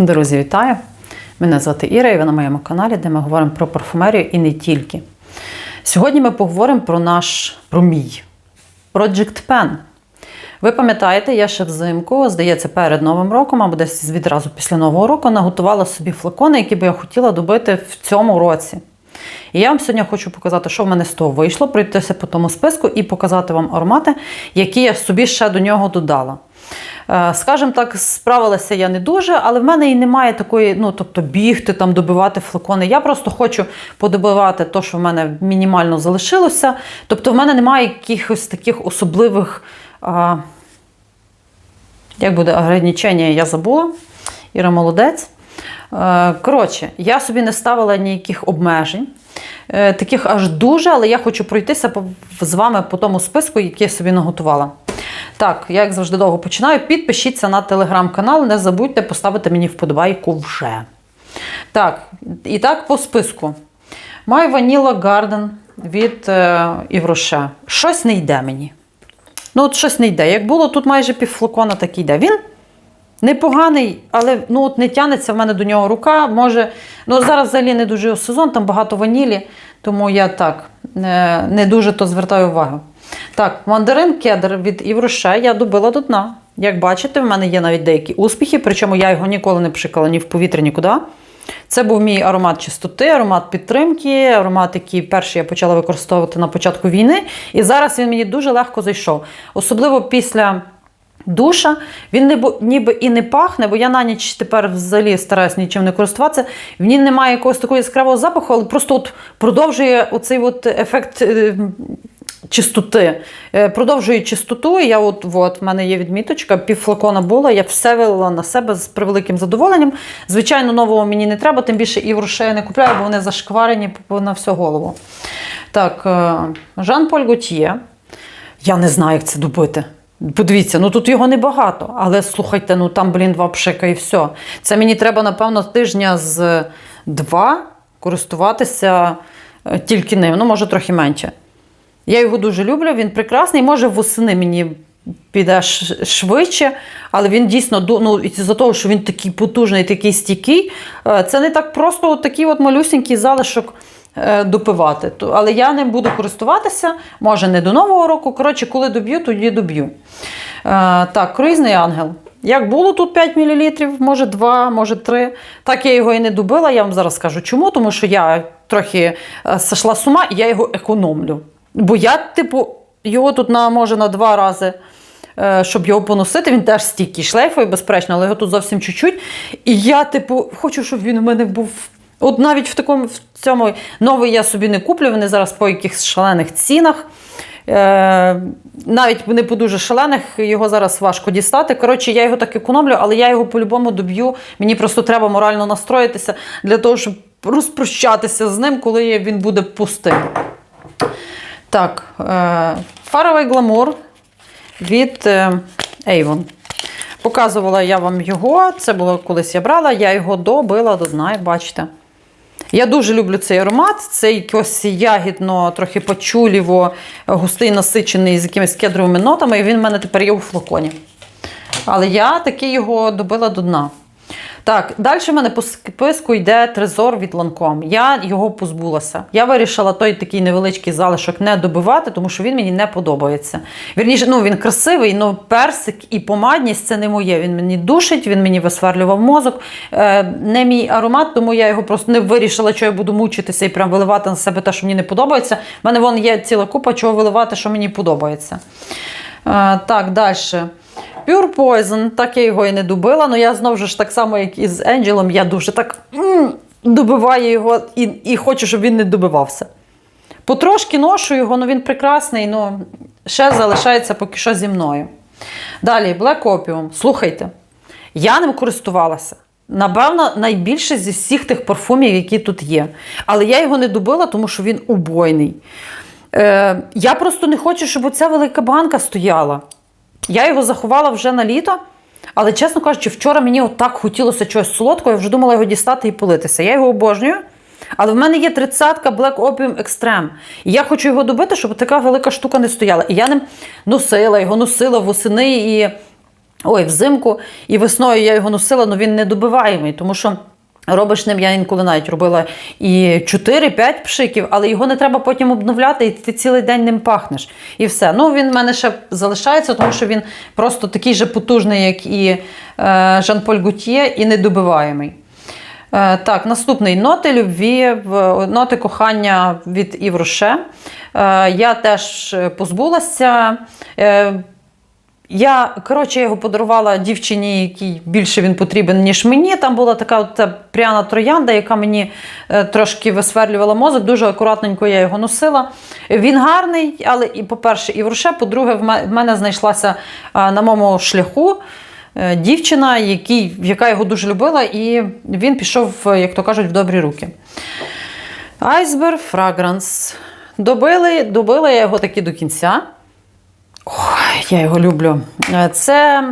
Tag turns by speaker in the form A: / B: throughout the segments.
A: Друзі, вітаю! Мене звати Іра, і ви на моєму каналі, де ми говоримо про парфумерію і не тільки. Сьогодні ми поговоримо про наш про мій Project Pen. Ви пам'ятаєте, я ще взимку, здається, перед Новим роком, або десь відразу після Нового року, наготувала собі флакони, які би я хотіла добити в цьому році. І я вам сьогодні хочу показати, що в мене з того вийшло, пройтися по тому списку і показати вам аромати, які я собі ще до нього додала. Е, Скажімо так, справилася я не дуже, але в мене і немає такої, ну тобто бігти, там, добивати флакони. Я просто хочу подобивати те, що в мене мінімально залишилося. Тобто, в мене немає якихось таких особливих, а, як буде ограничення, я забула. Іра молодець. Е, Коротше, я собі не ставила ніяких обмежень. Е, Таких аж дуже, але я хочу пройтися з вами по тому списку, який я собі наготувала. Так, я як завжди довго починаю. Підпишіться на телеграм-канал, не забудьте поставити мені вподобайку вже. Так, і так по списку. Маю Vanilla Garden від е, Івроше. Щось не йде мені. Ну, от щось не йде. Як було тут майже півфлакона, так йде. Він непоганий, але ну, от не тянеться в мене до нього рука. Може, ну зараз взагалі не дуже сезон, там багато ванілі, тому я так не, не дуже то звертаю увагу. Так, мандарин кедр від Івроше я добила до дна. Як бачите, в мене є навіть деякі успіхи, причому я його ніколи не пшикала ні в повітря, нікуди. Це був мій аромат чистоти, аромат підтримки, аромат, який перший я почала використовувати на початку війни. І зараз він мені дуже легко зайшов. Особливо після душа. Він не, ніби і не пахне, бо я на ніч тепер взагалі стараюсь нічим не користуватися. В ній немає якогось такого яскравого запаху, але просто от продовжує оцей от ефект. Чистоти. Е, Продовжую чистоту. Я от, от в мене є відміточка, півфлакона була, я все вилила на себе з превеликим задоволенням. Звичайно, нового мені не треба, тим більше і грошей я не купляю, бо вони зашкварені на всю голову. Так, е, Жан-Поль Готьє. Я не знаю, як це добити. Подивіться, ну тут його небагато, але слухайте, ну там, блін, два пшика і все. Це мені треба, напевно, тижня з два користуватися е, тільки ним, ну, може, трохи менше. Я його дуже люблю, він прекрасний. Може, восени мені піде швидше, але він дійсно ну, за того, що він такий потужний, такий стійкий, е, це не так просто от такий от малюсенький залишок е, допивати. Але я ним буду користуватися, може не до Нового року. Коротше, коли доб'ю, тоді доб'ю. Е, Так, круїзний ангел. Як було тут 5 мл, може 2, може 3. Так я його і не добила. Я вам зараз скажу чому, тому що я трохи сошла з ума і я його економлю. Бо я, типу, його тут на, може на два рази, е, щоб його поносити. Він теж стійкий шлейфовий, безперечно, але його тут зовсім чуть-чуть. І я, типу, хочу, щоб він у мене був. От навіть в такому в цьому новий я собі не куплю, вони зараз по якихось шалених цінах. Е, навіть не по дуже шалених, його зараз важко дістати. Коротше, я його так економлю, але я його по-любому доб'ю. Мені просто треба морально настроїтися для того, щоб розпрощатися з ним, коли він буде пустим. Так, е, фаровий гламур від е, Avon. Показувала я вам його. Це було колись я брала, я його добила до дна, як бачите. Я дуже люблю цей аромат. Це якось ягідно, трохи почуліво, густий насичений з якимись кедровими нотами, і він в мене тепер є у флаконі. Але я таки його добила до дна. Так, далі в мене по списку йде трезор від Ланком. Я його позбулася. Я вирішила той такий невеличкий залишок не добивати, тому що він мені не подобається. Вірніше, ну він красивий, але персик і помадність це не моє. Він мені душить, він мені висверлював мозок. Е, не мій аромат, тому я його просто не вирішила, що я буду мучитися і прям виливати на себе те, що мені не подобається. У мене вон є ціла купа, чого виливати, що мені подобається. Е, так, далі. Pure Poison, так я його і не добила, але я знову ж так само, як і з Енджелом, я дуже так добиваю його і, і хочу, щоб він не добивався. Потрошки ношу його, ну він прекрасний, ну ще залишається поки що зі мною. Далі, Black Opium. Слухайте, я ним користувалася. Напевно, найбільше зі всіх тих парфумів, які тут є. Але я його не добила, тому що він убойний. Е, я просто не хочу, щоб оця велика банка стояла. Я його заховала вже на літо, але, чесно кажучи, вчора мені отак хотілося чогось солодкого, я вже думала його дістати і политися. Я його обожнюю. Але в мене є 30-ка Black Opium Extreme. І я хочу його добити, щоб така велика штука не стояла. І я ним носила його, носила восени і Ой, взимку і весною я його носила, але він не добиваємий, тому що. Робиш ним, я інколи навіть робила і 4-5 пшиків, але його не треба потім обновляти, і ти цілий день ним пахнеш. І все. Ну, він в мене ще залишається, тому що він просто такий же потужний, як і е, Жан-Поль Гутьє, і недобиваємий. Е, так, наступний ноти любві, ноти кохання від Ів Роше. Е, я теж позбулася. Е, я, коротше, його подарувала дівчині, якій більше він потрібен, ніж мені. Там була така от е, пряна троянда, яка мені е, трошки висверлювала мозок. Дуже акуратненько я його носила. Він гарний, але і, по-перше, і в руше, по-друге, в мене знайшлася е, на моєму шляху дівчина, який, яка його дуже любила, і він пішов, як то кажуть, в добрі руки. Айсберг Фрагранс. Добили, добила я його таки до кінця. Ой, я його люблю. Е, Це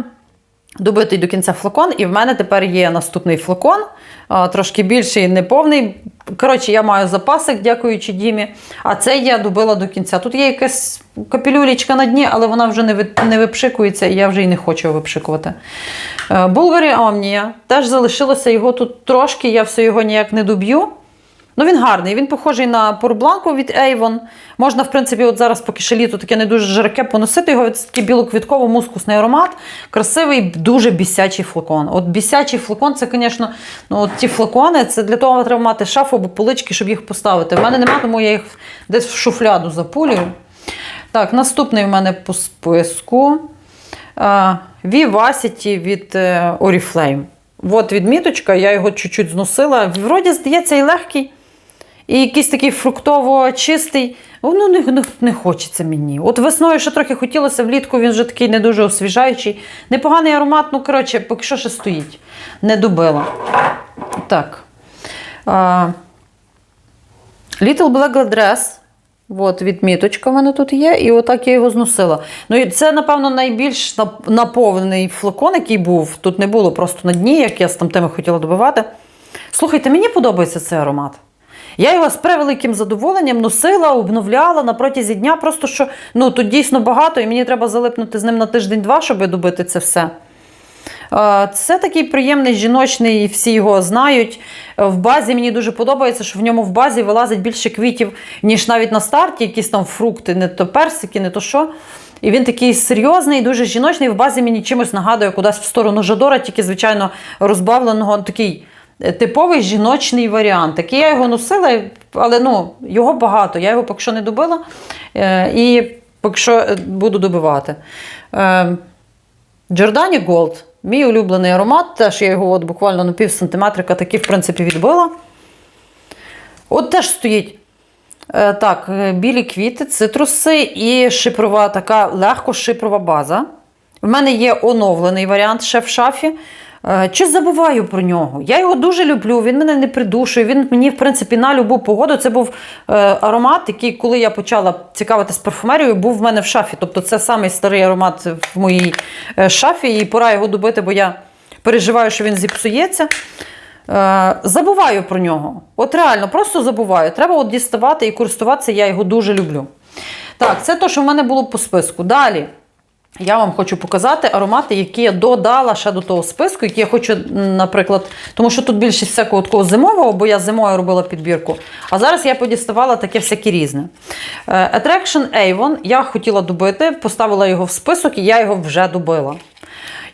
A: добитий до кінця флакон, і в мене тепер є наступний флакон, трошки більший, неповний. Коротше, я маю запасик, дякуючи Дімі. А це я добила до кінця. Тут є якась капелюлічка на дні, але вона вже не, не випшикується, і я вже і не хочу випшикувати. Е, Булгарі Омнія. Теж залишилося його тут трошки, я все його ніяк не доб'ю. Ну, він гарний, він похожий на порбланку від Avon. Можна, в принципі, от зараз, поки ще літо таке не дуже жарке, поносити його. Це такий білоквітково-мускусний аромат. Красивий, дуже бісячий флакон. От бісячий флакон, це, звісно, ну, от ті флакони, це для того треба мати шафу або полички, щоб їх поставити. В мене немає, тому я їх десь в шуфляду запулюю. Так, наступний в мене по списку. Vivacity від е, Oriflame. От відміточка, я його чуть-чуть зносила. Вроді, здається, і легкий. І якийсь такий фруктово чистий. Ну, не, не, не хочеться мені. От весною ще трохи хотілося, влітку він вже такий не дуже освіжаючий. Непоганий аромат, ну, коротше, поки що ще стоїть. Не добила. Так. Little Black Dress. От відміточка в мене тут є, і отак я його зносила. Ну і це, напевно, найбільш наповнений флакон, який був. Тут не було просто на дні, як я з там теми хотіла добивати. Слухайте, мені подобається цей аромат. Я його з превеликим задоволенням носила, обновляла на протязі дня, просто що ну, тут дійсно багато, і мені треба залипнути з ним на тиждень-два, щоб добити це все. Це такий приємний жіночний, всі його знають. В базі мені дуже подобається, що в ньому в базі вилазить більше квітів, ніж навіть на старті, якісь там фрукти, не то персики, не то що. І він такий серйозний, дуже жіночний. В базі мені чимось нагадує кудись в сторону Жадора, тільки, звичайно, розбавленого такий типовий жіночний варіант. Такий я його носила, але ну, його багато. Я його поки що не добила е, і поки що е, буду добивати. Е, Giordani Gold. Мій улюблений аромат, теж я його от буквально на пів сантиметрика таки, в принципі, відбила. От теж стоїть. Е, так, е, білі квіти, цитруси і шипрова така легко шипрова база. В мене є оновлений варіант ще в шафі. Е, Чи забуваю про нього? Я його дуже люблю, він мене не придушує. Він мені, в принципі, на любу погоду. Це був е, аромат, який, коли я почала цікавитись парфумерією, був в мене в шафі. Тобто це самий старий аромат в моїй е, шафі, і пора його добити, бо я переживаю, що він зіпсується. Забуваю про нього. От реально, просто забуваю. Треба от діставати і користуватися, я його дуже люблю. Так, це те, що в мене було по списку. Далі. Я вам хочу показати аромати, які я додала ще до того списку, які я хочу, наприклад, тому що тут більшість всякого такого зимового, бо я зимою робила підбірку. А зараз я подіставала таке всяке різне. Е, Attraction Avon я хотіла добити, поставила його в список і я його вже добила.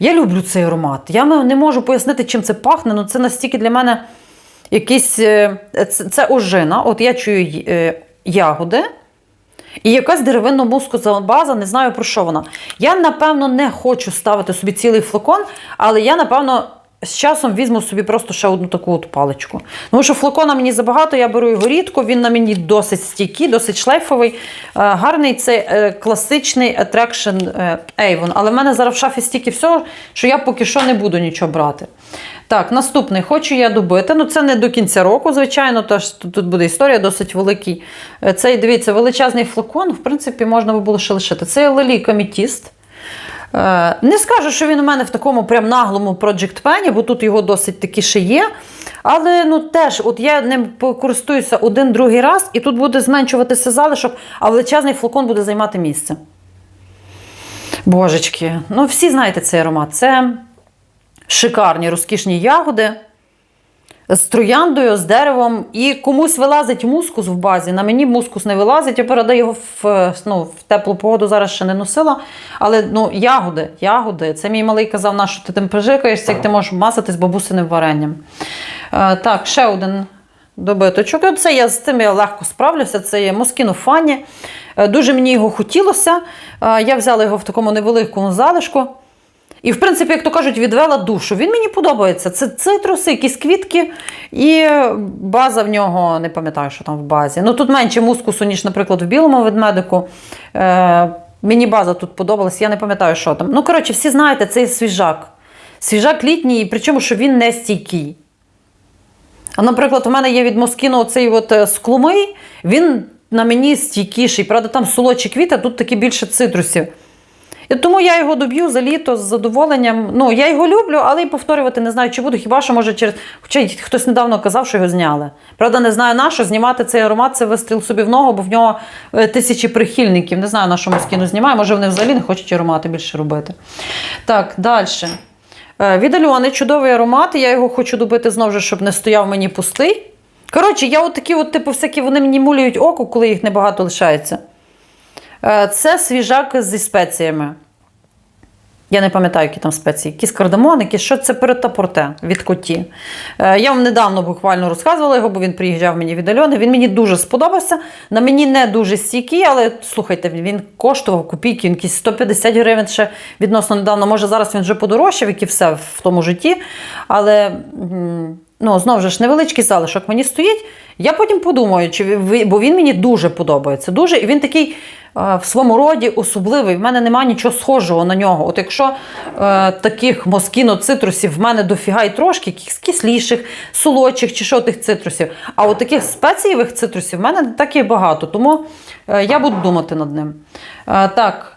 A: Я люблю цей аромат. Я не можу пояснити, чим це пахне, але це настільки для мене якийсь. е, це ожина. От я чую е, ягоди. І якась деревинно мускусова база, не знаю про що вона. Я, напевно, не хочу ставити собі цілий флакон, але я, напевно, з часом візьму собі просто ще одну таку от паличку. Тому що флакона мені забагато, я беру його рідко, він на мені досить стійкий, досить шлейфовий. Е, Гарний це е, класичний Attraction е, Avon. Але в мене зараз в шафі стільки всього, що я поки що не буду нічого брати. Так, наступний хочу я добити. Ну, це не до кінця року, звичайно, тож тут, буде історія досить великий. Е, Цей, дивіться, величезний флакон, в принципі, можна би було ще лишити. Це Лелі Камітіст. Е, Не скажу, що він у мене в такому прям наглому Project Pen, бо тут його досить таки ще є. Але ну теж, от я ним користуюся один-другий раз, і тут буде зменшуватися залишок, а величезний флакон буде займати місце. Божечки, ну всі знаєте цей аромат. Це шикарні розкішні ягоди з трояндою, з деревом. І комусь вилазить мускус в базі. На мені мускус не вилазить. Я передаю його в, ну, в теплу погоду, зараз ще не носила. Але ну, ягоди, ягоди. Це мій малий казав, на що ти тим пожикаєшся, як ти можеш мазати з бабусиним варенням. Е, так, ще один добиточок. Оце я з цим я легко справлюся. Це є Москіно Фані. Е, Дуже мені його хотілося. Е, Я взяла його в такому невеликому залишку. І, в принципі, як то кажуть, відвела душу. Він мені подобається. Це цитруси, якісь квітки, і база в нього, не пам'ятаю, що там в базі. Ну тут менше мускусу, ніж, наприклад, в білому ведмедику. Е, мені база тут подобалась, я не пам'ятаю, що там. Ну, коротше, всі знаєте, цей свіжак. Свіжак літній, причому, що він не стійкий. А, наприклад, у мене є від Москіно оцей от е, склумий, він на мені стійкіший. Правда, там солодші квіти, а тут такі більше цитрусів. І тому я його доб'ю за літо з задоволенням. Ну, я його люблю, але і повторювати не знаю, чи буду. Хіба що може через. Хоча хтось недавно казав, що його зняли. Правда, не знаю на що знімати цей аромат, це вистріл собі в ногу, бо в нього е, тисячі прихильників. Не знаю, на що Москіно знімає. Може, вони взагалі не хочуть аромати більше робити. Так, далі. Е, Від Альони чудовий аромат. Я його хочу добити знову щоб не стояв мені пустий. Коротше, я от такі, от, типу, всякі вони мені мулюють око, коли їх небагато лишається. Е, Це свіжак зі спеціями. Я не пам'ятаю, які там спеції, якісь кардамон, якісь що це перетапорте від коті. Е, Я вам недавно буквально розказувала його, бо він приїжджав мені від Альони. Він мені дуже сподобався. На мені не дуже стійкий, але слухайте, він коштував копійки, він якісь 150 гривень ще відносно недавно. Може, зараз він вже подорожчав, як і все в тому житті. Але ну, знову ж невеличкий залишок мені стоїть. Я потім подумаю, чи бо він мені дуже подобається. Дуже, і він такий е, в своєму роді особливий. В мене немає нічого схожого на нього. От якщо е, таких москіно-цитрусів в мене дофіга і трошки, якихось кисліших, солодших чи що тих цитрусів. А от таких спецієвих цитрусів в мене не так і багато. Тому е, я буду думати над ним. Е, так.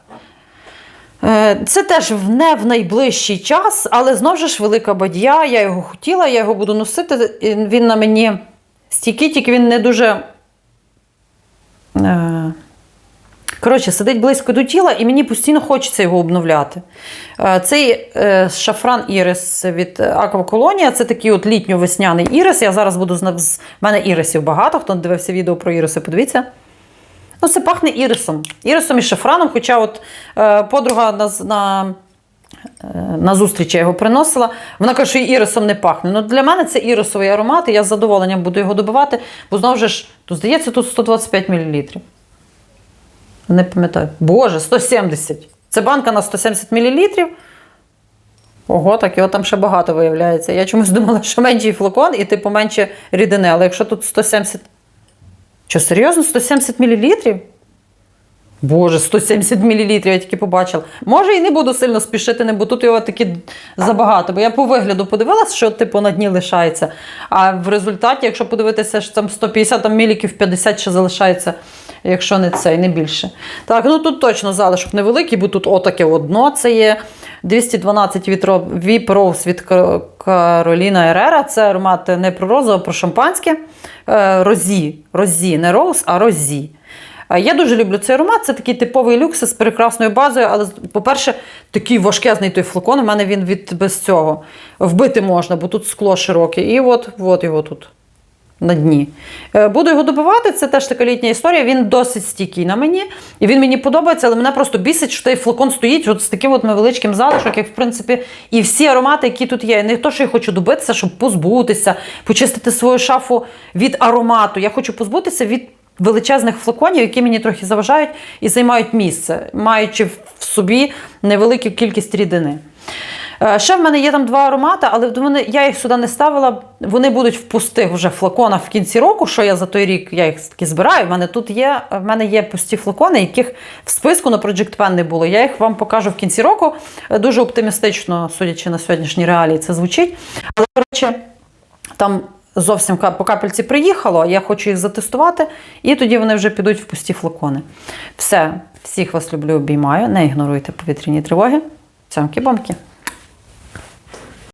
A: Е, Це теж не в найближчий час, але знову ж велика бадья. Я його хотіла, я його буду носити. Він на мені стійкий, тільки він не дуже. е, Коротше, сидить близько до тіла, і мені постійно хочеться його обновляти. Е, Цей шафран ірис від Акваколонія, це такий от літньо-весняний ірис. Я зараз буду. В мене ірисів багато. Хто дивився відео про іриси, подивіться. Ну, це пахне ірисом. Ірисом і шафраном, хоча от е, подруга на, на, е, на зустріч я його приносила. Вона каже, що ірисом не пахне. Ну, для мене це ірисовий аромат, і я з задоволенням буду його добивати, бо знову ж, тут, здається, тут 125 мл. Не пам'ятаю. Боже, 170. Це банка на 170 мл. Ого, так його там ще багато виявляється. Я чомусь думала, що менший флакон і типу менше рідини, але якщо тут 170. Що, серйозно, 170 мл? Боже, 170 мл, я тільки побачила. Може, і не буду сильно спішити, не, бо тут його таки забагато. Бо я по вигляду подивилася, що типу на дні лишається. А в результаті, якщо подивитися, що там 150 там, міліків 50 ще залишається, якщо не це, і не більше. Так, ну тут точно залишок невеликий, бо тут отаке одно. Це є 212 від Ро- Rose від Ка- Кароліна Ерера. Це аромат не про розу, а про шампанське. Е, Розі. Розі, не роуз, а розі. Е, Я дуже люблю цей аромат. Це такий типовий люкс з прекрасною базою, але, по-перше, такий важкезний той флакон. У мене він від без цього вбити можна, бо тут скло широке. І от, от його тут на дні. Е, Буду його добивати, це теж така літня історія. Він досить стійкий на мені, і він мені подобається, але мене просто бісить, що той флакон стоїть от з таким от невеличким залишок, як в принципі, і всі аромати, які тут є. Не то, що я хочу добитися, щоб позбутися, почистити свою шафу від аромату. Я хочу позбутися від. Величезних флаконів, які мені трохи заважають і займають місце, маючи в собі невелику кількість рідини. Е, Ще в мене є там два аромати, але вони, я їх сюди не ставила. Вони будуть в пустих вже флаконах в кінці року. Що я за той рік я їх таки збираю. В мене тут є, в мене є пусті флакони, яких в списку на Project Pen не було. Я їх вам покажу в кінці року. Е, Дуже оптимістично, судячи на сьогоднішні реалії, це звучить. Але коротше, там зовсім по капельці приїхало, я хочу їх затестувати, і тоді вони вже підуть в пусті флакони. Все, всіх вас люблю, обіймаю. Не ігноруйте повітряні тривоги. Цямки-бомки.